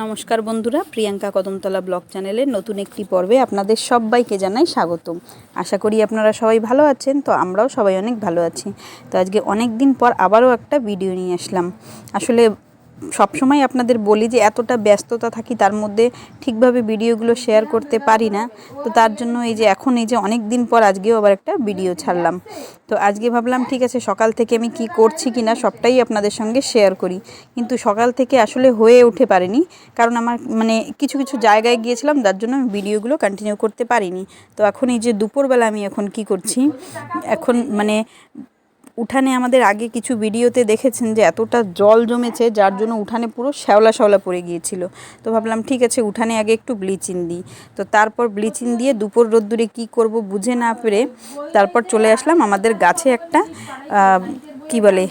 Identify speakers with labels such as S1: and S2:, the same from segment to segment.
S1: নমস্কার বন্ধুরা, প্রিয়াঙ্কা কদমতলা ব্লগ চ্যানেলের নতুন একটি পর্বে আপনাদের সবাইকে জানাই স্বাগতম। আশা করি আপনারা সবাই ভালো আছেন, তো আমরাও সবাই অনেক ভালো আছি। তো আজকে অনেক দিন পর আবারও একটা ভিডিও নিয়ে আসলাম। আসলে সবসময় আপনাদের বলি যে এতটা ব্যস্ততা থাকি, তার মধ্যে ঠিকভাবে ভিডিওগুলো শেয়ার করতে পারি না। তো তার জন্য এই যে এখন এই যে অনেক দিন পর আজকেও আবার একটা ভিডিও ছাড়লাম। তো আজকে ভাবলাম, ঠিক আছে, সকাল থেকে আমি কি করছি কি না সবটাই আপনাদের সঙ্গে শেয়ার করি। কিন্তু সকাল থেকে আসলে হয়ে উঠে পারিনি। কারণ আমার মানে কিছু কিছু জায়গায় গিয়েছিলাম যার জন্য আমি ভিডিওগুলো কন্টিনিউ করতে পারিনি। তো এখন এই যে দুপুরবেলা আমি এখন কি করছি? এখন মানে উঠানে আমাদের আগে কিছু ভিডিওতে দেখেছেন যে এতটা জল জমেছে, যার জন্য উঠানে পুরো শ্যাওলা শ্যাওলা পড়ে গিয়েছিল। তো ভাবলাম, ঠিক আছে, উঠানে আগে একটু ব্লিচিং দিই। তো তারপর ব্লিচিং দিয়ে দুপুর রোদ্দুরে কি করব বুঝে না পেরে তারপর চলে আসলাম আমাদের গাছে একটা কি বলে,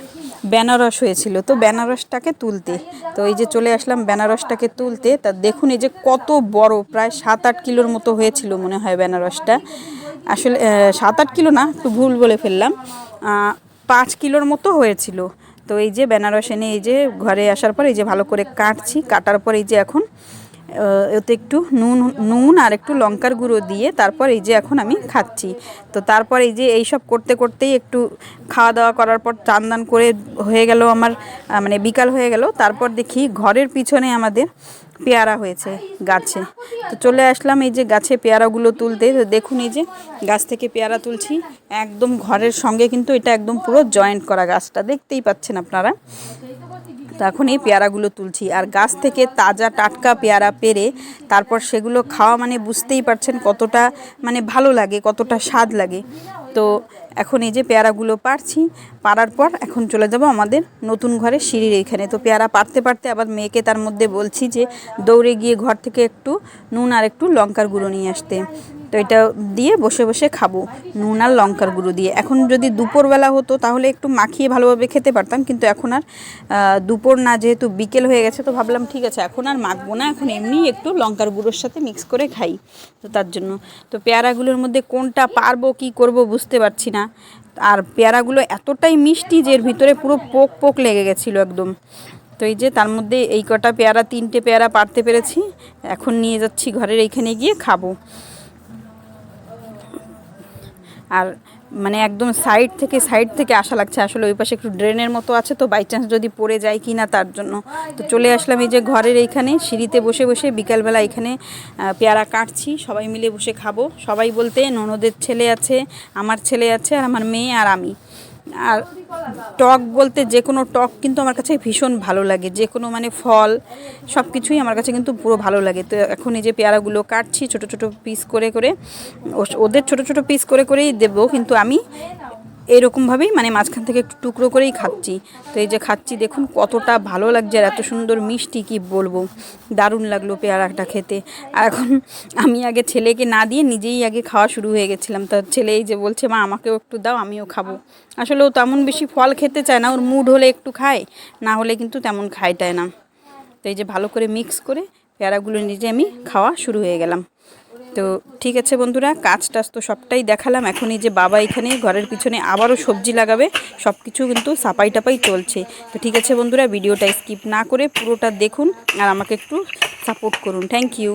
S1: বেনারস হয়েছিল। তো বেনারসটাকে তুলতে, তো এই যে চলে আসলাম বেনারসটাকে তুলতে। তা দেখুন এই যে কত বড়, প্রায় সাত আট কিলোর মতো হয়েছিল মনে হয় বেনারসটা। আসলে সাত আট কিলো না, একটু ভুল বলে ফেললাম। পাঁচ কিলোর মতো হয়েছিল। তো এই যে বেনারস এনে এই যে ঘরে আসার পর এই যে ভালো করে কাটছি, কাটার পর এই যে এখন এতে একটু নুন নুন আর একটু লঙ্কার গুঁড়ো দিয়ে তারপর এই যে এখন আমি খাচ্ছি। তো তারপর এই যে এইসব করতে করতেই একটু খাওয়া দাওয়া করার পর চান দান করে হয়ে গেল আমার মানে বিকাল হয়ে গেল। তারপর দেখি ঘরের পিছনে আমাদের পেয়ারা হয়েছে গাছে। তো চলে আসলাম এই যে গাছে পেয়ারাগুলো তুলতে। তো দেখুন এই যে গাছ থেকে পেয়ারা তুলছি। একদম ঘরের সঙ্গে কিন্তু এটা একদম পুরো জয়েন্ট করা গাছটা। দেখতেই পাচ্ছেন আপনারা। তো এখন এই পেয়ারাগুলো তুলছি। আর গাছ থেকে তাজা টাটকা পেয়ারা পেরে তারপর সেগুলো খাওয়া মানে বুঝতেই পারছেন কতটা মানে ভালো লাগে, কতটা স্বাদ লাগে। তো এখন এই যে পেয়ারাগুলো পারছি পারার পর এখন চলে যাব আমাদের নতুন ঘরে সিঁড়ির এখানে। তো পেয়ারা পারতে পারতে আবার মেয়েকে তার মধ্যে বলছি যে দৌড়ে গিয়ে ঘর থেকে একটু নুন আর একটু লঙ্কার গুঁড়ো নিয়ে আসতে। তো এটা দিয়ে বসে বসে খাব। নুন আর লঙ্কার গুঁড়ো দিয়ে। এখন যদি দুপুরবেলা হতো, তাহলে একটু মাখিয়ে ভালোভাবে খেতে পারতাম, কিন্তু এখন আর দুপুর না, যেহেতু বিকেল হয়ে গেছে, তো ভাবলাম ঠিক আছে, এখন আর মাখবো না। এখন এমনি একটু লঙ্কার গুঁড়োর সাথে মিক্স করে খাই, তো তার জন্য। তো পেয়ারাগুলোর মধ্যে কোনটা পারব, কি করব বুঝতে পারছি না। আর পেয়ারাগুলো এতটাই মিষ্টি যে এর ভিতরে পুরো পোক পোক লেগে গেছিল একদম। তো এই যে তার মধ্যে এই কটা পেয়ারা, তিনটে পেয়ারা পারতে পেরেছি। এখন নিয়ে যাচ্ছি ঘরের এইখানে গিয়ে খাব। আর মানে একদম সাইড থেকে সাইড থেকে আসা লাগছে। আসলে ওই পাশে একটু ড্রেনের মতো আছে তো বাই চান্স যদি পড়ে যায় কি না তার জন্য। তো চলে আসলাম এই যে ঘরের এইখানে, সিঁড়িতে বসে বসে বিকালবেলা এখানে পেয়ারা কাটছি। সবাই মিলে বসে খাব। সবাই বলতে ননদের ছেলে আছে, আমার ছেলে আছে, আর আমার মেয়ে আর আমি। আর টক বলতে যে কোনো টক কিন্তু আমার কাছে ভীষণ ভালো লাগে। যে কোনো মানে ফল সব কিছুই আমার কাছে কিন্তু পুরো ভালো লাগে। তো এখন এই যে পেয়ারাগুলো কাটছি, ছোট ছোট পিস করে করে ওদের ছোট ছোট পিস করে করেই দেবো, কিন্তু আমি এরকমভাবেই মানে মাঝখান থেকে একটু টুকরো করেই খাচ্ছি। তো এই যে খাচ্ছি, দেখুন কতটা ভালো লাগছে আর এত সুন্দর মিষ্টি কি বলব। দারুণ লাগল পেয়ারাটা খেতে। আর এখন আমি আগে ছেলেকে না দিয়ে নিজেই আগে খাওয়া শুরু হয়ে গেছিলাম। তো ছেলে এই যে বলছে, মা, আমাকেও একটু দাও, আমিও খাব। আসলে ও তেমন বেশি ফল খেতে চায় না, ওর মুড হলে একটু খায়, না হলে কিন্তু তেমন খাইটায় না। তো এই যে ভালো করে মিক্স করে পেয়ারাগুলো নিজে আমি খাওয়া শুরু হয়ে গেলাম। তো ঠিক আছে বন্ধুরা কাজ টাজ তো সবটাই দেখালাম। এখন এই যে বাবা এখানে, ঘরের পিছনে আবারও সবজি লাগাবে। সব কিছু কিন্তু সাপাই টাপাই চলছে। তো ঠিক আছে বন্ধুরা, ভিডিওটা স্কিপ না করে পুরোটা দেখুন আর আমাকে একটু সাপোর্ট করুন। Thank you.